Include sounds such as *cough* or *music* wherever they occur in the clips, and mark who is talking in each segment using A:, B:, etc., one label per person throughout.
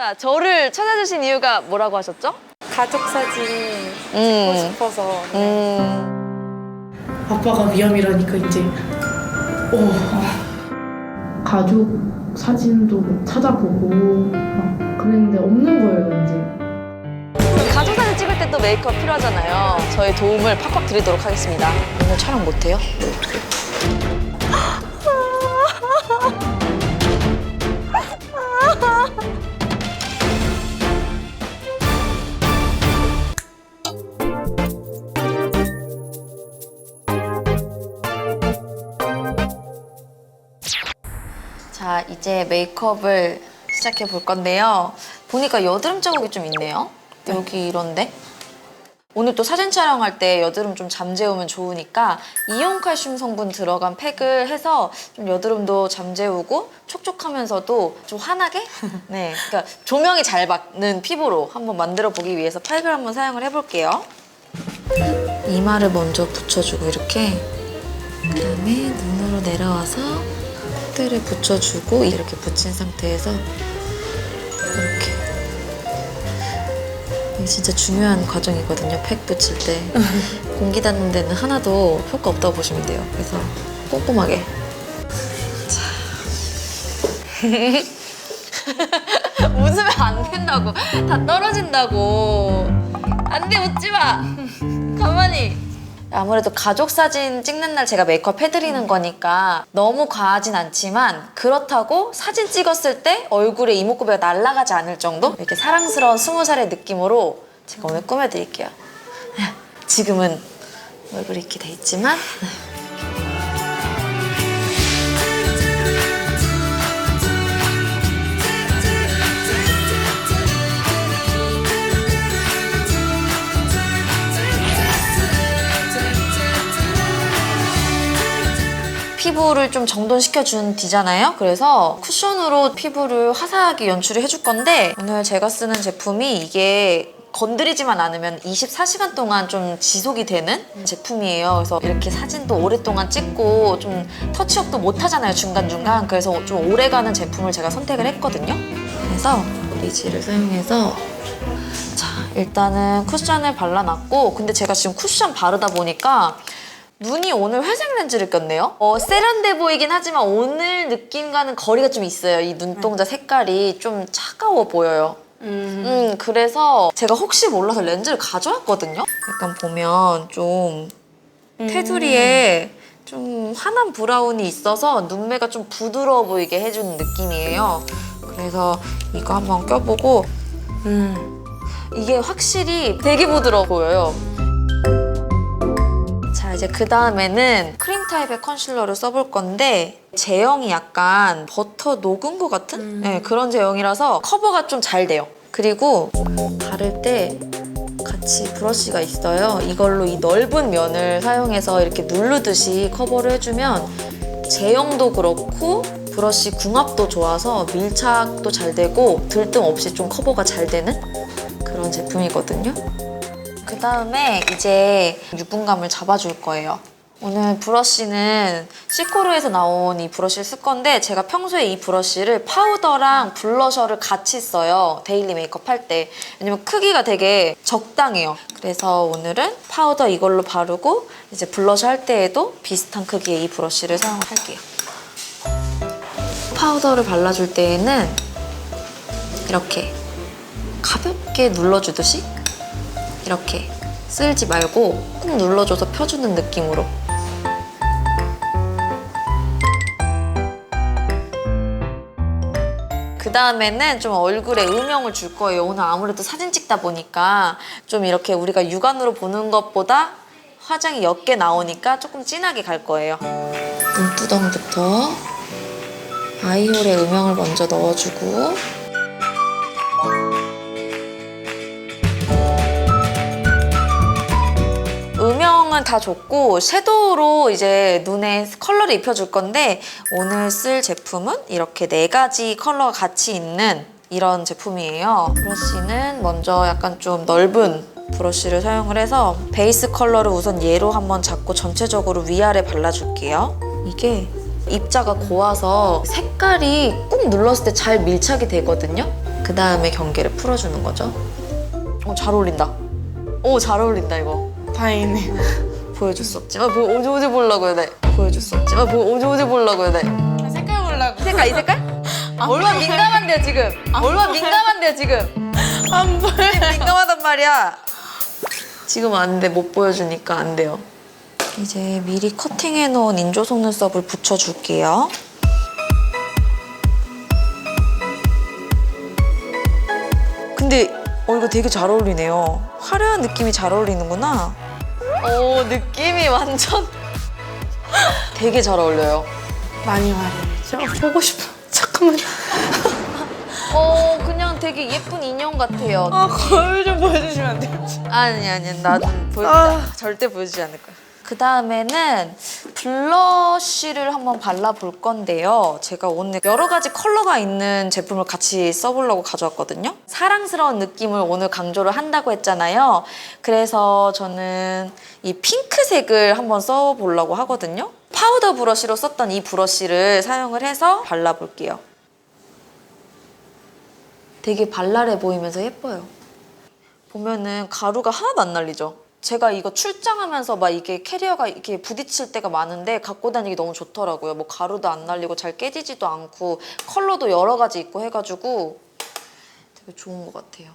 A: 자, 저를 찾아주신 이유가 뭐라고 하셨죠?
B: 가족 사진 찍고
A: 음.
B: 싶어서
A: 음.
C: 아빠가 위험이라니까 이제 오
D: 가족 사진도 찾아보고 막 그랬는데 없는 거예요 이제
A: 가족 사진 찍을 때 또 메이크업 필요하잖아요. 저희 도움을 팍팍 드리도록 하겠습니다. 오늘 촬영 못해요? 이제 메이크업을 시작해 볼 건데요. 보니까 여드름 자국이 좀 있네요. 여기 이런데. 오늘 또 사진 촬영할 때 여드름 좀 잠재우면 좋으니까 이온 칼슘 성분 들어간 팩을 해서 좀 여드름도 잠재우고 촉촉하면서도 좀 환하게 *laughs* 네, 그러니까 조명이 잘 받는 피부로 한번 만들어 보기 위해서 팩을 한번 사용을 해볼게요. 이마를 먼저 붙여주고 이렇게 그다음에 눈으로 내려와서 콧대를 붙여주고 이렇게 붙인 상태에서 이렇게 진짜 중요한 과정이거든요. 팩 붙일 때 *laughs* 공기 닿는 데는 하나도 효과 없다고 보시면 돼요. 그래서 꼼꼼하게. 자. *laughs* 웃으면 안 된다고. 다 떨어진다고. 안 돼, 웃지 마. 가만히. 아무래도 가족 사진 찍는 날 제가 메이크업 해드리는 거니까 너무 과하진 않지만 그렇다고 사진 찍었을 때 얼굴에 이목구비가 날아가지 않을 정도? 이렇게 사랑스러운 스무 살의 느낌으로 제가 오늘 꾸며드릴게요. 지금은 얼굴이 이렇게 돼 있지만 피부를 좀 정돈시켜준 뒤잖아요. 그래서 쿠션으로 피부를 화사하게 연출을 해줄 건데 오늘 제가 쓰는 제품이 이게 건드리지만 않으면 24시간 동안 좀 지속이 되는 제품이에요. 그래서 이렇게 사진도 오랫동안 찍고 좀 터치업도 못 하잖아요. 중간중간. 그래서 좀 오래가는 제품을 제가 선택을 했거든요. 그래서 리지를 사용해서 자, 일단은 쿠션을 발라놨고 근데 제가 지금 쿠션 바르다 보니까 눈이 오늘 회색 렌즈를 꼈네요. 어, 세련돼 보이긴 하지만 오늘 느낌과는 거리가 좀 있어요. 이 눈동자 색깔이 좀 차가워 보여요. 음, 그래서 제가 혹시 몰라서 렌즈를 가져왔거든요. 약간 보면 좀 테두리에 좀 환한 브라운이 있어서 눈매가 좀 부드러워 보이게 해주는 느낌이에요. 그래서 이거 한번 껴보고
B: 음.
A: 이게 확실히 되게 부드러워 보여요. 자, 이제 그 다음에는 크림 타입의 컨실러를 써볼 건데 제형이 약간 버터 녹은 것 같은 네, 그런 제형이라서 커버가 좀 잘 돼요. 그리고 바를 때 같이 브러쉬가 있어요. 이걸로 이 넓은 면을 사용해서 이렇게 누르듯이 커버를 해주면 제형도 그렇고 브러쉬 궁합도 좋아서 밀착도 잘 되고 들뜸 없이 좀 커버가 잘 되는 그런 제품이거든요. 그 다음에 이제 유분감을 잡아줄 거예요. 오늘 브러쉬는 시코르에서 나온 이 브러쉬를 쓸 건데 제가 평소에 이 브러쉬를 파우더랑 블러셔를 같이 써요. 데일리 메이크업 할 때. 왜냐면 크기가 되게 적당해요. 그래서 오늘은 파우더 이걸로 바르고 이제 블러셔 할 때에도 비슷한 크기의 이 브러쉬를 사용할게요. 파우더를 발라줄 때에는 이렇게 가볍게 눌러주듯이 이렇게 쓸지 말고 꾹 눌러줘서 펴주는 느낌으로 그 다음에는 좀 얼굴에 음영을 줄 거예요. 오늘 아무래도 사진 찍다 보니까 좀 이렇게 우리가 육안으로 보는 것보다 화장이 옅게 나오니까 조금 진하게 갈 거예요. 눈두덩부터 아이홀에 음영을 먼저 넣어주고 음영은 다 좋고 섀도우로 이제 눈에 컬러를 입혀줄 건데 오늘 쓸 제품은 이렇게 네 가지 컬러가 같이 있는 이런 제품이에요. 브러쉬는 먼저 약간 좀 넓은 브러쉬를 사용을 해서 베이스 컬러를 우선 얘로 한번 잡고 전체적으로 위아래 발라줄게요. 이게 입자가 고와서 색깔이 꾹 눌렀을 때 잘 밀착이 되거든요. 그 다음에 경계를 풀어주는 거죠. 어, 잘 어울린다. 오, 잘 어울린다, 이거.
B: 다행이네.
A: 보여줄 수 없지만, 뭐, 오지 오지 보려고 해야 돼. 보여줄 수 없지만, 뭐, 오지 오지 보려고 해야 돼.
B: 색깔 보려고.
A: 이 색깔, 이 색깔? 얼마나 민감한데요, 지금? 얼마나 민감한데요, 지금?
B: 안 보여.
A: 민감하단 말이야. 지금 안 돼. 못 보여주니까 안 돼요. 이제 미리 커팅해 놓은 인조 속눈썹을 붙여줄게요. 근데 어 이거 되게 잘 어울리네요. 화려한 느낌이 잘 어울리는구나. 오 느낌이 완전 *laughs* 되게 잘 어울려요.
B: 많이 화려해져. 보고 싶어. 잠깐만. *laughs*
A: 어 그냥 되게 예쁜 인형 같아요.
B: 아, 거울 좀 보여주시면 안 돼요?
A: 아니 아니 나는 보여
B: 아.
A: 절대 보여주지 않을 거야. 그 다음에는 블러쉬를 한번 발라볼 건데요. 제가 오늘 여러 가지 컬러가 있는 제품을 같이 써보려고 가져왔거든요. 사랑스러운 느낌을 오늘 강조를 한다고 했잖아요. 그래서 저는 이 핑크색을 한번 써보려고 하거든요. 파우더 브러쉬로 썼던 이 브러쉬를 사용을 해서 발라볼게요. 되게 발랄해 보이면서 예뻐요. 보면은 가루가 하나도 안 날리죠. 제가 이거 출장하면서 막 이게 캐리어가 이렇게 부딪힐 때가 많은데 갖고 다니기 너무 좋더라고요. 뭐 가루도 안 날리고 잘 깨지지도 않고 컬러도 여러 가지 있고 해가지고 되게 좋은 것 같아요.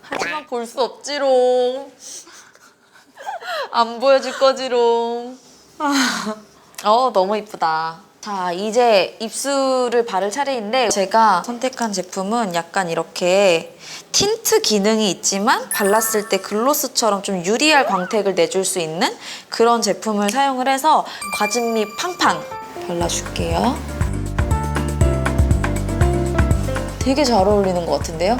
A: 하지만 볼 수 없지롱. 안 보여줄 거지롱. 어 너무 이쁘다. 자 이제 입술을 바를 차례인데 제가 선택한 제품은 약간 이렇게 틴트 기능이 있지만 발랐을 때 글로스처럼 좀 유리알 광택을 내줄 수 있는 그런 제품을 사용을 해서 과즙미 팡팡 발라줄게요. 되게 잘 어울리는 것 같은데요?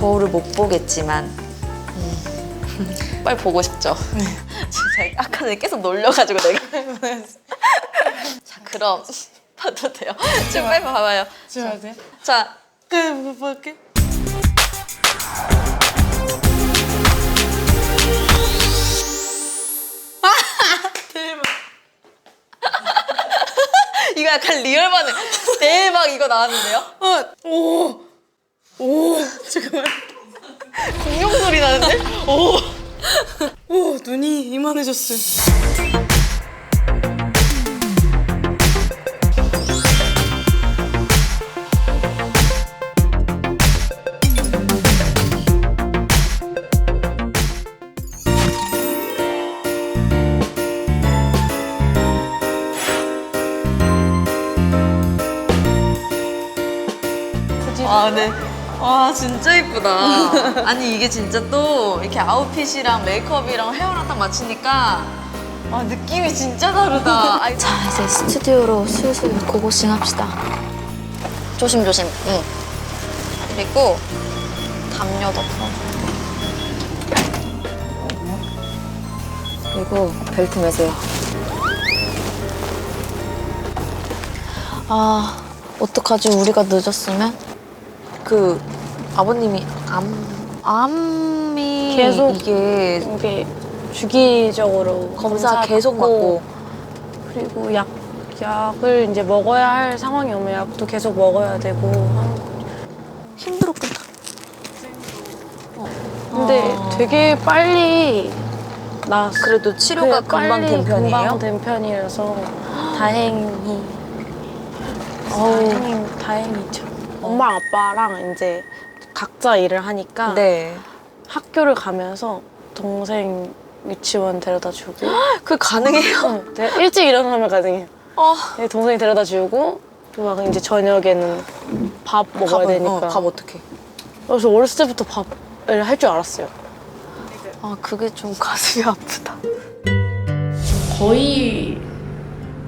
A: 거울을 못 보겠지만 음. 빨리 보고 싶죠? 아까 전에 계속 놀려가지고 내가 *laughs* 자 그럼 봐도 돼요? *laughs* 좀 빨리 봐봐요
B: 지워야 돼?
A: 자
B: 그래, 뭐 볼게. *laughs* 대박.
A: 이거 약간 리얼 반응 대박 이거 나왔는데요?
B: 어, 오. 오. 잠깐만.
A: 공룡 소리 나는데? 오
B: 오, 눈이 이만해졌어.
A: 아, 네. 와, 진짜 이쁘다. 아니, 이게 진짜 또 이렇게 아웃핏이랑 메이크업이랑 헤어랑 딱 맞추니까 아, 느낌이 진짜 다르다. 아이, 자, 이제 스튜디오로 슬슬 고고싱 합시다. 조심조심. 응. 그리고 담요도 풀어줘. 그리고 벨트 매세요. 아, 어떡하지? 우리가 늦었으면? 그 아버님이 암 암이
B: 계속
A: 이게
B: 이게 주기적으로
A: 검사 계속
B: 받고 그리고 약 약을 이제 먹어야 할 상황이 오면 약도 계속 먹어야 되고 하는 거.
A: 힘들었겠다.
B: 근데
A: 아.
B: 되게 빨리 나았어.
A: 그래도 치료가
B: 그래,
A: 금방
B: 빨리
A: 된 편이에요?
B: 금방 된 편이라서 *gasps* 다행히
A: 어우.
B: 다행히 다행이죠. 엄마 아빠랑 이제 각자 일을 하니까
A: 네.
B: 학교를 가면서 동생 유치원 데려다 주고 *gasps*
A: 그 가능해요?
B: 응, 내가 일찍 일어나면 가능해요.
A: 어.
B: 내 동생이 데려다 주고 또막 이제 저녁에는 밥 먹어야 되니까.
A: 어, 밥 어떻게?
B: 그래서 어렸을 때부터 밥을 할 줄 알았어요.
A: 아 그게 좀 가슴이 아프다.
D: 거의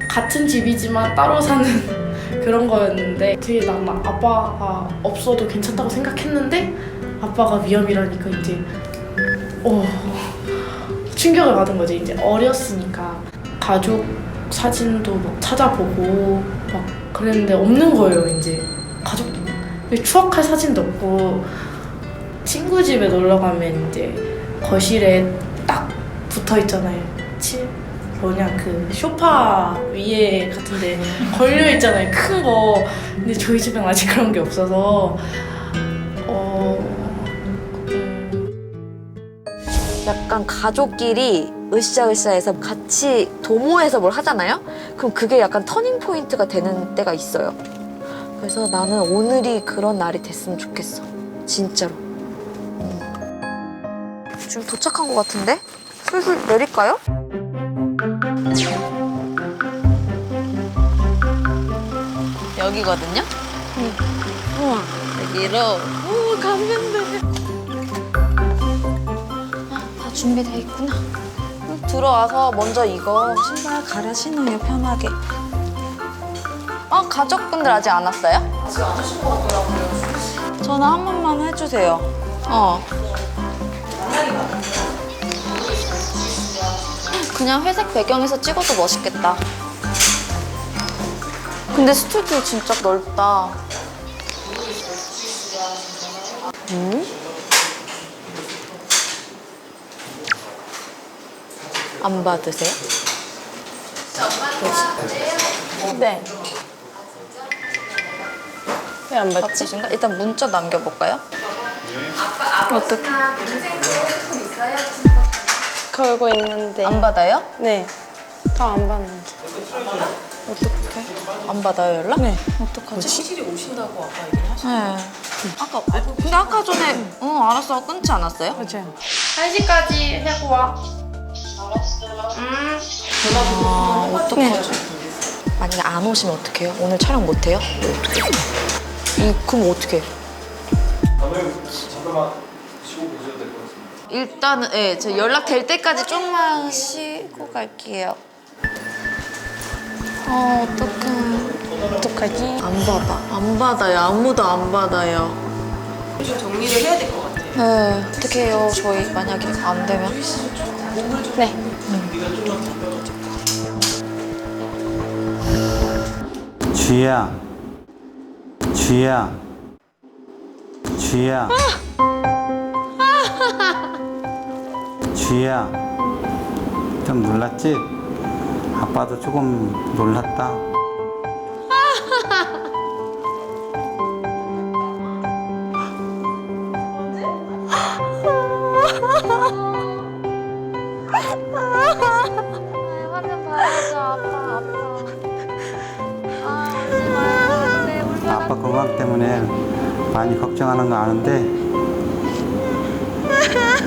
D: 같은 집이지만 따로 사는 그런 거였는데 되게 난 아빠가 없어도 괜찮다고 생각했는데 아빠가 위험이라니까 이제 어 충격을 받은 거지. 이제 어렸으니까 가족 사진도 막 찾아보고 막 그랬는데 없는 거예요 이제. 가족 추억할 사진도 없고 친구 집에 놀러 가면 이제 거실에 딱 붙어 있잖아요. 칠 뭐냐 그 소파 위에 같은데 걸려 있잖아요 큰 거. 근데 저희 집엔 아직 그런 게 없어서 어 음,
A: 약간 가족끼리 으쌰으쌰해서 같이 도모해서 뭘 하잖아요? 그럼 그게 약간 터닝 포인트가 되는 때가 있어요. 그래서 나는 오늘이 그런 날이 됐으면 좋겠어. 진짜로. 음. 지금 도착한 것 같은데? 슬슬 내릴까요? 여기거든요?
B: 우와.
A: 여기로. 오 갔는데 아, 다 준비돼 있구나. 음, 들어와서 먼저 이거 신발 갈아 신어요 편하게. 어 가족분들 아직 안 왔어요? 아직 안 오신 것 같더라고요. 전화 한 번만 해주세요. 어. 그냥 회색 배경에서 찍어도 멋있겠다 근데 스튜디오 진짜 넓다 안 받으세요?
B: 네. 왜 안 받지?
A: 바쁘신가? 일단 문자 남겨볼까요?
B: 어떻게? 걸고 있는데.
A: 안 받아요?
B: 네. 다 안 받는데.
A: 안 받아요 연락?
B: 네.
A: 어떡하지? 확실히 오신다고 아까 얘기를 하셨어요? 네. 아까 근데 아까 전에 응 알았어 끊지 않았어요?
B: 맞아요.
D: 1시까지 해고 와.
A: 아 어떡하지? 만약에 안 오시면 어떡해요? 오늘 촬영 못해요? 어떡해? 이 그럼 어떡해?
E: 잠깐만 쉬고 계셔도 될 것 같습니다.
A: 일단은 예, 저 연락 될 때까지 좀만 쉬고 갈게요. 어 어떡해.
B: 어떡하지?
A: 안 받아. 안 받아요. 아무도 안 받아요. 좀 정리를 해야 될 것 같아요. 네, 어떻게 해요? 저희 만약에 안 되면?
B: 네.
F: 쥐야 쥐야 쥐야 쥐야 좀 놀랐지? 아빠도 조금 놀랐다.
A: 아빠,
F: 건강 때문에 많이 걱정하는 거 아는데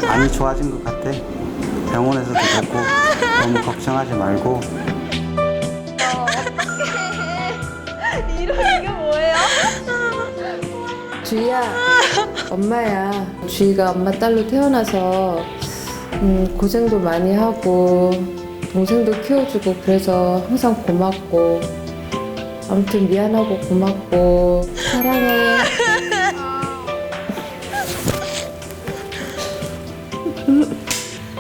F: 많이 좋아진 것 같아 병원에서도 됐고 너무 걱정하지 말고
G: 주희야, 엄마야. 주희가 엄마 딸로 태어나서 음, 고생도 많이 하고 동생도 키워주고 그래서 항상 고맙고 아무튼 미안하고 고맙고 사랑해.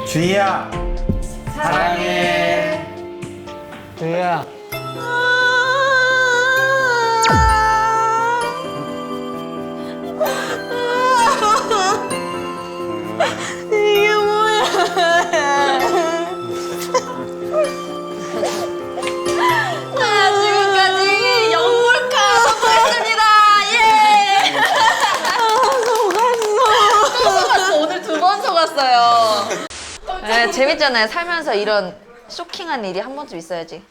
F: 쥐야 사랑해 쥐야
A: 네, 재밌잖아요. 살면서 이런 쇼킹한 일이 한 번쯤 있어야지.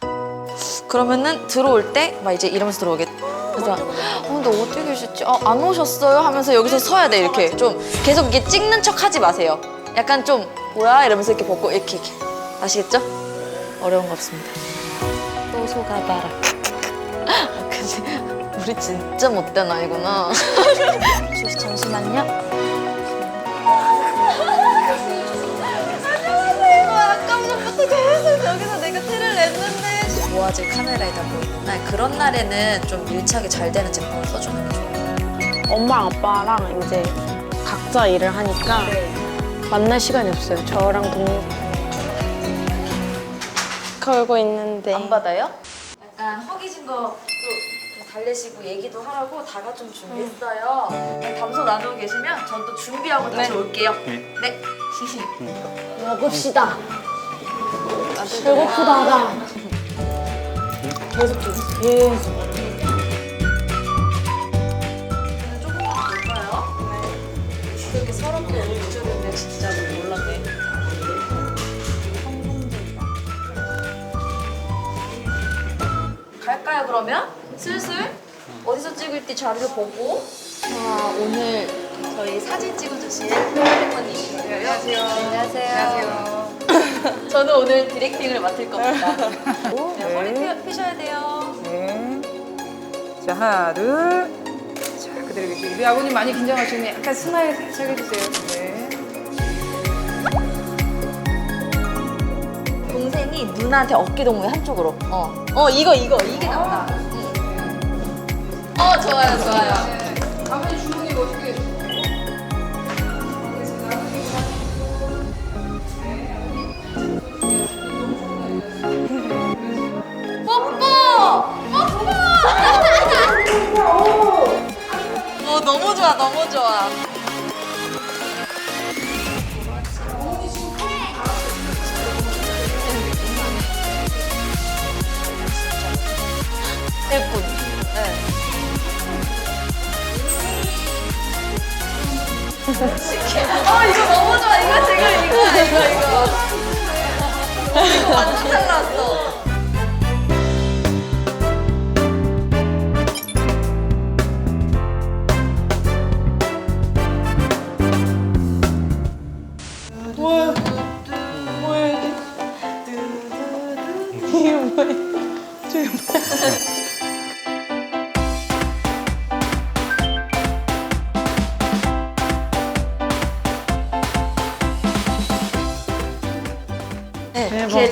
A: 그러면은 들어올 때 막 이제 이러면서 들어오겠. 그래서 어, 근데 어디 계셨지? 어, 안 오셨어요? 하면서 여기서 서야 돼 이렇게 좀 계속 이게 찍는 척 하지 마세요. 약간 좀 뭐야 이러면서 이렇게 벗고 이렇게 이렇게 아시겠죠? 어려운 거 없습니다. 또 속아봐라. 아, 근데 우리 진짜 못된 아이구나. 잠시- *laughs* 잠시만요. 계속 여기서 내가 티를 냈는데. 모아질 카메라에다 보이는 날 그런 날에는 좀 밀착이 잘 되는 제품을 써주는 게 좋아요.
B: 엄마 아빠랑 이제 각자 일을 하니까 만날 시간이 없어요. 저랑 동생. 걸고 있는데.
A: 안 받아요? 약간 허기진 거또 달래시고 얘기도 하라고 다가 좀 준비했어요. 그냥 담소 나누고 계시면 전 또 준비하고 다시 올게요. 네. *laughs*
B: 먹읍시다. 배고프다, 나. 계속 줘. 계속.
A: 그렇게 서럽게 느껴지는데 진짜로 몰랐네. 갈까요 그러면? 슬슬 어디서 찍을지 자리를 보고 자 오늘 저희 사진 찍어주실 할머님이에요 안녕하세요 안녕하세요 *laughs* 저는 오늘 디렉팅을 맡을 겁니다 *laughs* 네, 허리 펴, 펴셔야 돼요
H: 네. 자, 하나, 둘. 자, 그대로 계시고. 우리 아버님 많이 긴장하시네. 약간 스마일 살짝 해주세요. 네.
A: 동생이 누나한테 어깨 동무에 한쪽으로. 어, 어 이거 이거 이게 나온다. 응. 어 좋아요 좋아요. 너무 좋아 너무 좋아. 예쁜. 네. 어 이거 너무 좋아 이거 지금 이거 이거 이거. 어, 이거 완전 잘 나왔어.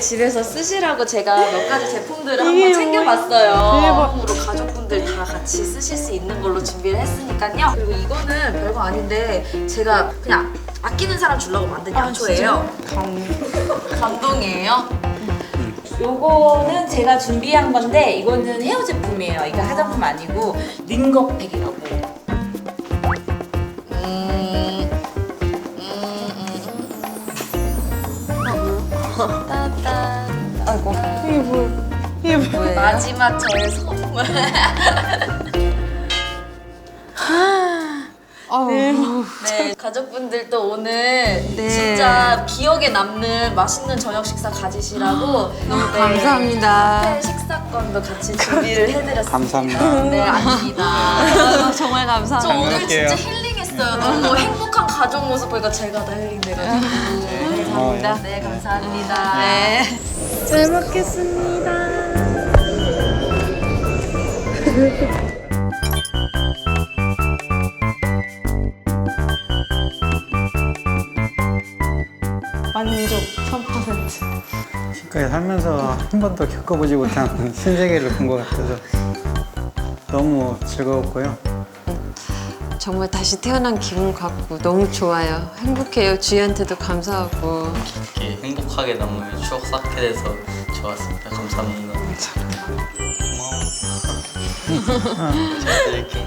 A: 집에서 쓰시라고 제가 몇 가지 제품들을 한번 챙겨봤어요. 대박으로 가족분들 다 같이 쓰실 수 있는 걸로 준비를 했으니까요. 그리고 이거는 별거 아닌데 제가 그냥 아끼는 사람 주려고 만든 양초예요. *laughs* 감동이에요.
I: 요거는 제가 준비한 건데 이거는 헤어 제품이에요. 이거 화장품 아니고 링거팩이라고.
A: 마지막 저의 선물. 네, 가족분들도 오늘 진짜 기억에 남는 맛있는 저녁 식사 가지시라고 너무
G: 감사합니다.
A: 호텔 식사권도 같이 준비를 해드렸습니다.
F: 감사합니다.
A: 네, 아닙니다. *laughs*
G: 정말
A: 저
G: 감사합니다.
A: 오늘 진짜 힐링했어요. 너무 행복한 가족 모습 보니까 제가 다 힐링돼가지고. 네, 감사합니다. 네, 감사합니다. 네.
B: 잘 먹겠습니다. 만족 1000%.
F: 지금까지 살면서 한 번도 겪어보지 못한 *laughs* 신세계를 본 것 같아서 너무 즐거웠고요.
G: 정말 다시 태어난 기분 같고 너무 좋아요. 행복해요. 주희한테도 감사하고.
J: 이렇게 행복하게 남으면 추억 쌓게 돼서 좋았습니다. 감사합니다. 고마워. 잘 드릴게.